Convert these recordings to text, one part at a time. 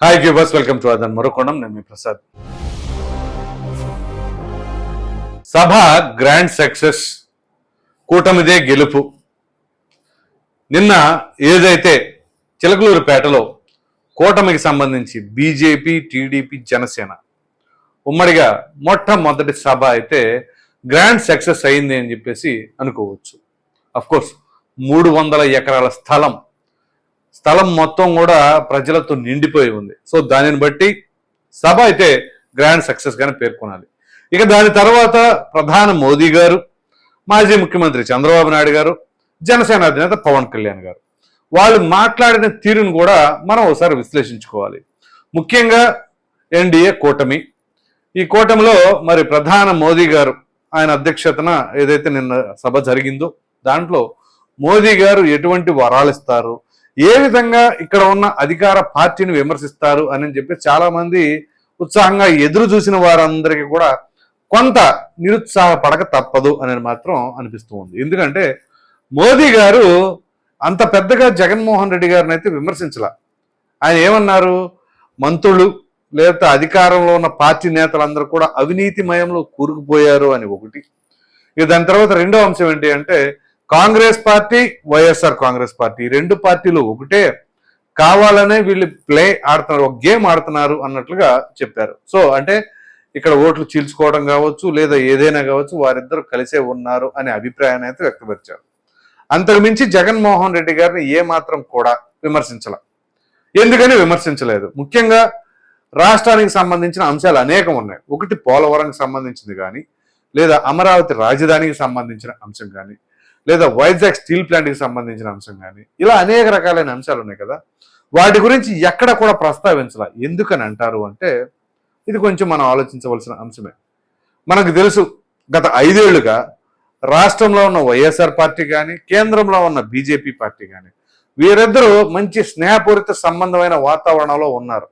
Hi viewers welcome to అదన్ మరుకోణం నేను మీ ప్రసాద్ సభ గ్రాండ్ సక్సెస్ కూటమిదే గెలుపు నిన్న ఏదైతే చిలకలూరుపేటలో కూటమికి సంబంధించి బీజేపీ టీడీపీ జనసేన ఉమ్మడిగా మొట్టమొదటి సభ అయితే గ్రాండ్ సక్సెస్ అయింది అని చెప్పేసి అనుకోవచ్చు అఫ్కోర్స్ మూడు వందల ఎకరాల స్థలం స్థలం మొత్తం కూడా ప్రజలతో నిండిపోయి ఉంది. సో దానిని బట్టి సభ అయితే గ్రాండ్ సక్సెస్ గానే పేర్కొనాలి. ఇక దాని తర్వాత ప్రధాని మోదీ గారు మాజీ ముఖ్యమంత్రి చంద్రబాబు నాయుడు గారు జనసేన అధినేత పవన్ కళ్యాణ్ గారు. వాళ్ళు మాట్లాడిన తీరును కూడా మనం ఒకసారి విశ్లేషించుకోవాలి. ముఖ్యంగా ఎన్డీఏ కూటమి. ఈ కూటమిలో మరి ప్రధాన మోదీ గారు ఆయన అధ్యక్షతన ఏదైతే నిన్న సభ జరిగిందో దాంట్లో మోదీ గారు ఎటువంటి వరాలు ఇస్తారు? ఏ విధంగా ఇక్కడ ఉన్న అధికార పార్టీని విమర్శిస్తారు అని చెప్పి చాలా మంది ఉత్సాహంగా ఎదురు చూసిన వారందరికీ కూడా కొంత నిరుత్సాహపడక తప్పదు అనేది మాత్రం అనిపిస్తూ ఉంది. ఎందుకంటే మోదీ గారు అంత పెద్దగా జగన్మోహన్ రెడ్డి గారిని అయితే విమర్శించాల. ఆయన ఏమన్నారు? మంత్రులు లేదా అధికారంలో ఉన్న పార్టీ నేతలందరూ కూడా అవినీతిమయంలో కూరుకుపోయారు అని ఒకటి. ఇక దాని తర్వాత రెండో అంశం ఏంటి అంటే Congress party YSR Congress party. రెండు పార్టీలు ఒకటే కావాలనే వీళ్ళు ప్లే ఆడుతున్నారు ఒక గేమ్ ఆడుతున్నారు అన్నట్లుగా చెప్పారు. సో అంటే ఇక్కడ ఓట్లు చీల్చుకోవడం కావచ్చు లేదా ఏదైనా కావచ్చు వారిద్దరు కలిసే ఉన్నారు అనే అభిప్రాయాన్ని అయితే వ్యక్తపరిచారు. అంతకు మించి జగన్మోహన్ రెడ్డి గారిని ఏ మాత్రం కూడా విమర్శించాల. ఎందుకని విమర్శించలేదు? ముఖ్యంగా రాష్ట్రానికి సంబంధించిన అంశాలు అనేకం ఉన్నాయి. ఒకటి పోలవరంకి సంబంధించింది కానీ లేదా అమరావతి రాజధానికి సంబంధించిన అంశం కానీ లేదా వైజాగ్ స్టీల్ ప్లాంట్కి సంబంధించిన అంశం కానీ ఇలా అనేక రకాలైన అంశాలు ఉన్నాయి కదా. వాటి గురించి ఎక్కడ కూడా ప్రస్తావించాల. ఎందుకని అంటారు అంటే ఇది కొంచెం మనం ఆలోచించవలసిన అంశమే. మనకు తెలుసు గత ఐదేళ్ళుగా రాష్ట్రంలో ఉన్న వైఎస్ఆర్ పార్టీ కానీ కేంద్రంలో ఉన్న బీజేపీ పార్టీ కానీ వీరిద్దరూ మంచి స్నేహపూరిత సంబంధమైన వాతావరణంలో ఉన్నారు.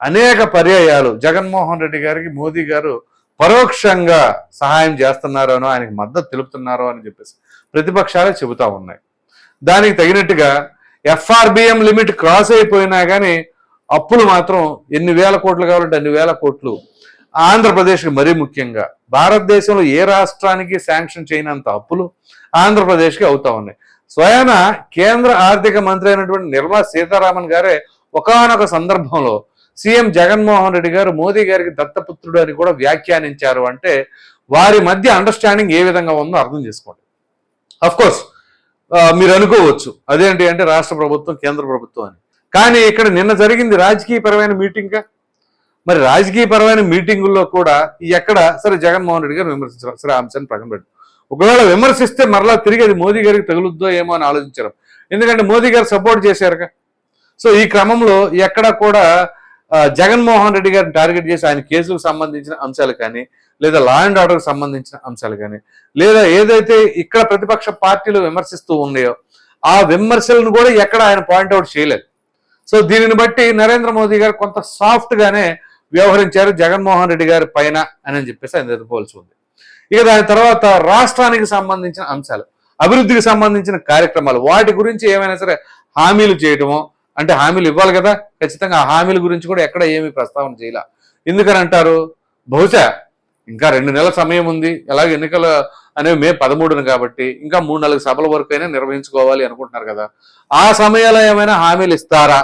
అనేక పర్యాయాలు జగన్మోహన్ రెడ్డి గారికి మోదీ గారు పరోక్షంగా సహాయం చేస్తున్నారు అనో ఆయనకి మద్దతు తెలుపుతున్నారు అని చెప్పేసి ప్రతిపక్షాలే చెబుతా ఉన్నాయి. దానికి తగినట్టుగా ఎఫ్ఆర్బిఎం లిమిట్ క్రాస్ అయిపోయినా కానీ అప్పులు మాత్రం ఎన్ని వేల కోట్లు కావాలంటే అన్ని వేల కోట్లు ఆంధ్రప్రదేశ్కి మరీ ముఖ్యంగా. భారతదేశంలో ఏ రాష్ట్రానికి శాంక్షన్ చేయనంత అప్పులు ఆంధ్రప్రదేశ్కి అవుతా ఉన్నాయి. స్వయాన కేంద్ర ఆర్థిక మంత్రి అయినటువంటి నిర్మలా సీతారామన్ గారే ఒకానొక సందర్భంలో సీఎం జగన్మోహన్ రెడ్డి గారు మోదీ గారికి దత్తపుత్రుడు అని కూడా వ్యాఖ్యానించారు అంటే వారి మధ్య అండర్స్టాండింగ్ ఏ విధంగా ఉందో అర్థం చేసుకోండి. కోర్స్ మీరు అనుకోవచ్చు. అదేంటి అంటే రాష్ట్ర ప్రభుత్వం కేంద్ర ప్రభుత్వం అని. కానీ ఇక్కడ నిన్న జరిగింది రాజకీయపరమైన మీటింగ్గా మరి రాజకీయపరమైన మీటింగుల్లో కూడా ఎక్కడ? సరే జగన్మోహన్ రెడ్డి గారు విమర్శించారు. సరే అంశాన్ని పక్కన పెట్టు. ఒకవేళ విమర్శిస్తే మరలా తిరిగి అది మోదీ గారికి తగులుద్దో ఏమో అని ఆలోచించారు. ఎందుకంటే మోదీ గారు సపోర్ట్ చేశారుగా. సో ఈ క్రమంలో ఎక్కడ కూడా జగన్మోహన్ రెడ్డి గారిని టార్గెట్ చేసి ఆయన కేసులకు సంబంధించిన అంశాలు కానీ లేదా లా అండ్ ఆర్డర్కి సంబంధించిన అంశాలు కానీ లేదా ఏదైతే ఇక్కడ ప్రతిపక్ష పార్టీలు విమర్శిస్తూ ఉన్నాయో ఆ విమర్శలను కూడా ఎక్కడ ఆయన పాయింట్అవుట్ చేయలేదు. సో దీనిని బట్టి నరేంద్ర మోదీ గారు కొంత సాఫ్ట్ గానే వ్యవహరించారు జగన్మోహన్ రెడ్డి గారి పైన అని చెప్పేసి ఆయన ఎదుర్కోవాల్సి ఉంది. ఇక దాని తర్వాత రాష్ట్రానికి సంబంధించిన అంశాలు అభివృద్ధికి సంబంధించిన కార్యక్రమాలు వాటి గురించి ఏమైనా సరే హామీలు చేయటమో అంటే హామీలు ఇవ్వాలి కదా? ఖచ్చితంగా ఆ హామీల గురించి కూడా ఎక్కడ ఏమీ ప్రస్తావన చేయాల. ఎందుకని అంటారు? బహుశా ఇంకా రెండు నెలల సమయం ఉంది. ఎలాగ ఎన్నికలు అనేవి మే పదమూడున కాబట్టి ఇంకా మూడు నాలుగు సభల వరకు అయినా నిర్వహించుకోవాలి అనుకుంటున్నారు కదా. ఆ సమయంలో ఏమైనా హామీలు ఇస్తారా?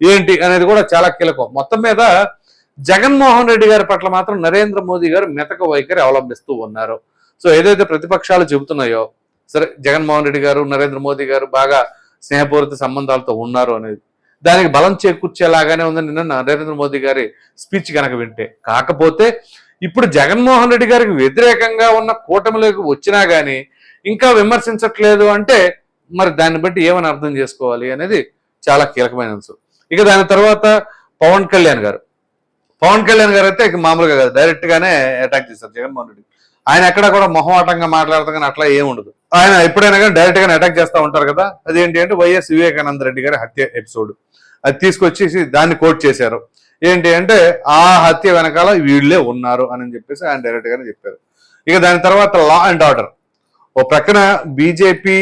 ఏంటి అనేది కూడా చాలా కీలకం. మొత్తం మీద జగన్మోహన్ రెడ్డి గారి పట్ల మాత్రం నరేంద్ర మోదీ గారు మెతక వైఖరి అవలంబిస్తూ ఉన్నారు. సో ఏదైతే ప్రతిపక్షాలు చెబుతున్నాయో సరే జగన్మోహన్ రెడ్డి గారు నరేంద్ర మోదీ గారు బాగా స్నేహపూరిత సంబంధాలతో ఉన్నారు అనేది. దానికి బలం చేకూర్చేలాగానే ఉందని నిన్న నరేంద్ర మోదీ గారి స్పీచ్ కనుక వింటే. కాకపోతే ఇప్పుడు జగన్మోహన్ రెడ్డి గారికి వ్యతిరేకంగా ఉన్న కూటమిలోకి వచ్చినా కానీ ఇంకా విమర్శించట్లేదు అంటే మరి దాన్ని బట్టి ఏమని అర్థం చేసుకోవాలి అనేది చాలా కీలకమైన అంశం. ఇక దాని తర్వాత పవన్ కళ్యాణ్ గారు. పవన్ కళ్యాణ్ గారు అయితే మామూలుగా కాదు డైరెక్ట్గానే అటాక్ చేశారు జగన్మోహన్ రెడ్డి. ఆయన ఎక్కడ కూడా మొహమాటంగా మాట్లాడతాం కానీ అట్లా ఏం ఉండదు. ఆయన ఎప్పుడైనా కానీ డైరెక్ట్గా అటాక్ చేస్తూ ఉంటారు కదా? అదేంటి అంటే వైఎస్ వివేకానంద రెడ్డి గారి హత్య ఎపిసోడ్ అది తీసుకొచ్చేసి దాన్ని కోట్ చేశారు. ఏంటి అంటే ఆ హత్య వెనకాల వీళ్ళే ఉన్నారు అని చెప్పేసి ఆయన డైరెక్ట్ గానే చెప్పారు. ఇక దాని తర్వాత లా అండ్ ఆర్డర్ ఓ ప్రక్కన బీజేపీ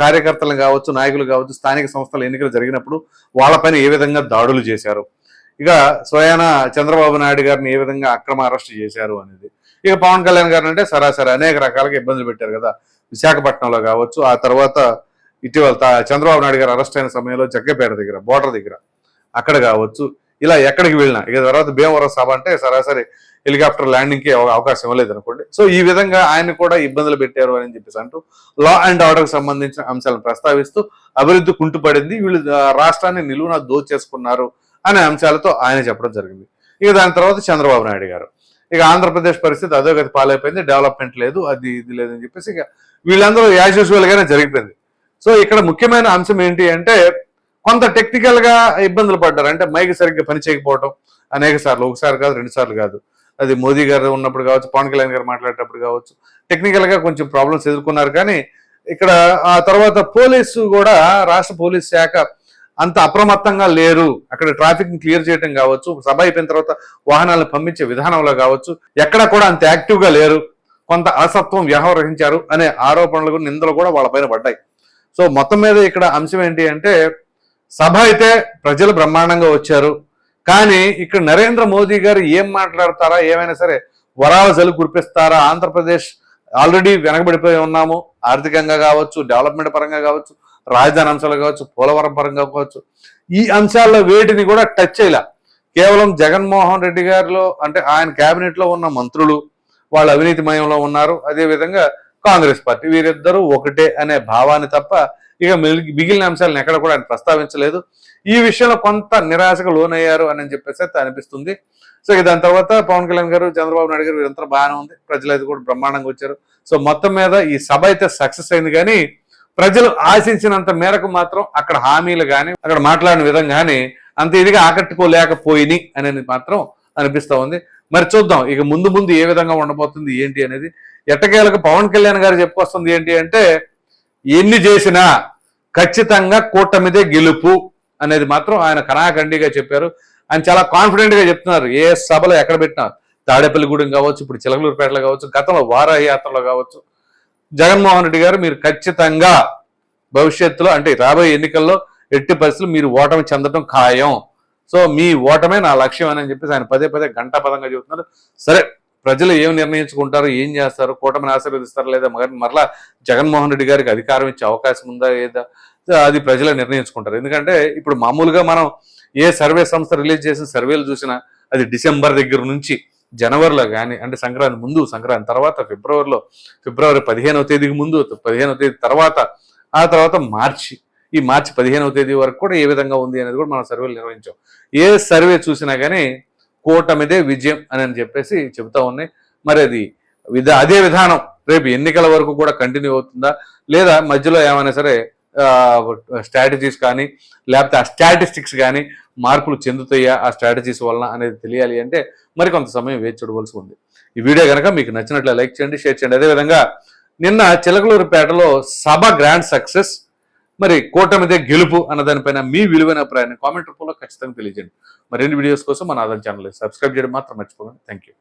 కార్యకర్తలు కావచ్చు నాయకులు కావచ్చు స్థానిక సంస్థల ఎన్నికలు జరిగినప్పుడు వాళ్ళపైన ఏ విధంగా దాడులు చేశారు? ఇక స్వయాన చంద్రబాబు నాయుడు గారిని ఏ విధంగా అక్రమ అరెస్ట్ చేశారు అనేది. ఇక పవన్ కళ్యాణ్ గారిని అంటే సరాసరి అనేక రకాలుగా ఇబ్బందులు పెట్టారు కదా. విశాఖపట్నంలో కావచ్చు ఆ తర్వాత ఇటీవల చంద్రబాబు నాయుడు గారు అరెస్ట్ అయిన సమయంలో జగ్గపేట దగ్గర బోర్డర్ దగ్గర అక్కడ కావచ్చు. ఇలా ఎక్కడికి వెళ్ళినా ఇక తర్వాత భీమవరం సభ అంటే సరాసరి హెలికాప్టర్ ల్యాండింగ్కి అవకాశం ఇవ్వలేదు అనుకోండి. సో ఈ విధంగా ఆయన కూడా ఇబ్బందులు పెట్టారు అని చెప్పేసి అంటూ లా అండ్ ఆర్డర్కి సంబంధించిన అంశాలను ప్రస్తావిస్తూ అభివృద్ధి కుంటుపడింది. వీళ్ళు రాష్ట్రాన్ని నిలువున దోచేసుకున్నారు అనే అంశాలతో ఆయన చెప్పడం జరిగింది. ఇక దాని తర్వాత చంద్రబాబు నాయుడు గారు. ఇక ఆంధ్రప్రదేశ్ పరిస్థితి అధోగతి పాలైపోయింది. డెవలప్మెంట్ లేదు అది ఇది లేదని చెప్పేసి ఇక వీళ్ళందరూ యాజ్ యూజువల్గానే జరిగిపోయింది. సో ఇక్కడ ముఖ్యమైన అంశం ఏంటి అంటే కొంత టెక్నికల్గా ఇబ్బందులు పడ్డారు. అంటే మైక్ సరిగ్గా పని చేయకపోవడం అనేక సార్లు. ఒకసారి కాదు రెండు సార్లు కాదు. అది మోదీ గారు ఉన్నప్పుడు కావచ్చు పవన్ కళ్యాణ్ గారు మాట్లాడేటప్పుడు కావచ్చు టెక్నికల్గా కొంచెం ప్రాబ్లమ్స్ ఎదుర్కొన్నారు. కానీ ఇక్కడ ఆ తర్వాత పోలీసు కూడా రాష్ట్ర పోలీస్ శాఖ అంత అప్రమత్తంగా లేరు. అక్కడ ట్రాఫిక్ని క్లియర్ చేయడం కావచ్చు సభ అయిపోయిన తర్వాత వాహనాలను పంపించే విధానంలో కావచ్చు ఎక్కడ కూడా అంత యాక్టివ్గా లేరు. కొంత అలసత్వం వ్యవహరించారు అనే ఆరోపణలు కూడా, నిందలు కూడా వాళ్ళపైన పడ్డాయి. సో మొత్తం మీద ఇక్కడ అంశం ఏంటి అంటే సభ అయితే ప్రజలు బ్రహ్మాండంగా వచ్చారు. కానీ ఇక్కడ నరేంద్ర మోదీ గారు ఏం మాట్లాడతారా ఏమైనా సరే వరాల జలు కురిపిస్తారా ఆంధ్రప్రదేశ్ ఆల్రెడీ వెనకబడిపోయి ఉన్నాము. ఆర్థికంగా కావచ్చు డెవలప్మెంట్ పరంగా కావచ్చు రాజధాని అంశాలు కావచ్చు పోలవరం పరంగా కావచ్చు. ఈ అంశాల్లో వేటిని కూడా టచ్ చేయలే. కేవలం జగన్మోహన్ రెడ్డి గారిలో అంటే ఆయన క్యాబినెట్లో ఉన్న మంత్రులు వాళ్ళు అవినీతిమయంలో ఉన్నారు. అదే విధంగా కాంగ్రెస్ పార్టీ వీరిద్దరూ ఒకటే అనే భావాన్ని తప్ప ఇక మిగిలి- మిగిలిన అంశాలను ఎక్కడ కూడా ఆయన ప్రస్తావించలేదు. ఈ విషయంలో కొంత నిరాశకు లోనయ్యారు అని చెప్పేసి అయితే అనిపిస్తుంది. సో ఇక దాని తర్వాత పవన్ కళ్యాణ్ గారు చంద్రబాబు నాయుడు గారు వీరంతా బాగానే ఉంది. ప్రజలు అయితే కూడా బ్రహ్మాండంగా వచ్చారు. సో మొత్తం మీద ఈ సభ అయితే సక్సెస్ అయింది కానీ ప్రజలు ఆశించినంత మేరకు మాత్రం అక్కడ హామీలు కానీ అక్కడ మాట్లాడిన విధం కానీ అంత ఇదిగా ఆకట్టుకోలేకపోయినాయి అనేది మాత్రం అనిపిస్తూ ఉంది. మరి చూద్దాం ఇక ముందు ముందు ఏ విధంగా ఉండబోతుంది ఏంటి అనేది. ఎట్టకేలకు పవన్ కళ్యాణ్ గారు చెప్పుకొస్తుంది ఏంటి అంటే ఎన్ని చేసినా ఖచ్చితంగా కూటమిదే గెలుపు అనేది మాత్రం ఆయన కణాఖండిగా చెప్పారు. ఆయన చాలా కాన్ఫిడెంట్గా చెప్తున్నారు ఏ సభలో ఎక్కడ పెట్టినా. తాడేపల్లిగూడెం కావచ్చు ఇప్పుడు చిలకలూరుపేటలో కావచ్చు గతంలో వారాహి యాత్రలో కావచ్చు. జగన్మోహన్ రెడ్డి గారు మీరు ఖచ్చితంగా భవిష్యత్తులో అంటే రాబోయే ఎన్నికల్లో ఎట్టి పరిస్థితులు మీరు ఓటమి చెందడం ఖాయం. సో మీ ఓటమే నా లక్ష్యం అని చెప్పేసి ఆయన పదే పదే గంట పదంగా చెబుతున్నారు. సరే ప్రజలు ఏం నిర్ణయించుకుంటారు ఏం చేస్తారు కూటమిని ఆశీర్వదిస్తారు లేదా మరి మరలా జగన్మోహన్ రెడ్డి గారికి అధికారం ఇచ్చే అవకాశం ఉందా లేదా? అది ప్రజలే నిర్ణయించుకుంటారు. ఎందుకంటే ఇప్పుడు మామూలుగా మనం ఏ సర్వే సంస్థ రిలీజ్ చేసిన సర్వేలు చూసినా అది డిసెంబర్ దగ్గర నుంచి జనవరిలో కానీ అంటే సంక్రాంతి ముందు సంక్రాంతి తర్వాత ఫిబ్రవరిలో ఫిబ్రవరి పదిహేనవ తేదీకి ముందు పదిహేనవ తేదీ తర్వాత ఆ తర్వాత మార్చి ఈ మార్చి పదిహేనవ తేదీ వరకు కూడా ఏ విధంగా ఉంది అనేది కూడా మనం సర్వేలు నిర్వహించాం. ఏ సర్వే చూసినా కానీ కూటమిదే విజయం అని అని చెప్పేసి చెబుతా ఉన్నాయి. మరి అది విధా అదే విధానం రేపు ఎన్నికల వరకు కూడా కంటిన్యూ అవుతుందా? లేదా మధ్యలో ఏమైనా సరే స్ట్రాటజీస్ కానీ లేకపోతే ఆ స్టాటిస్టిక్స్ కానీ మార్పులు చెందుతాయా? ఆ స్ట్రాటజీస్ వలన అనేది తెలియాలి అంటే మరి కొంత సమయం వేచి చూడవలసి ఉంది. ఈ వీడియో కనుక మీకు నచ్చినట్లు లైక్ చేయండి షేర్ చేయండి. అదేవిధంగా నిన్న చిలకలూరుపేటలో సభ గ్రాండ్ సక్సెస్ మరి కూటమిదే గెలుపు అన్న దానిపైన మీ విలువైన అభిప్రాయాన్ని కామెంట్ రూపంలో ఖచ్చితంగా తెలియజేయండి. మరిన్ని వీడియోస్ కోసం మన ఆదాయం ఛానల్ సబ్స్క్రైబ్ చేయడం మాత్రం మర్చిపోకండి. Thank you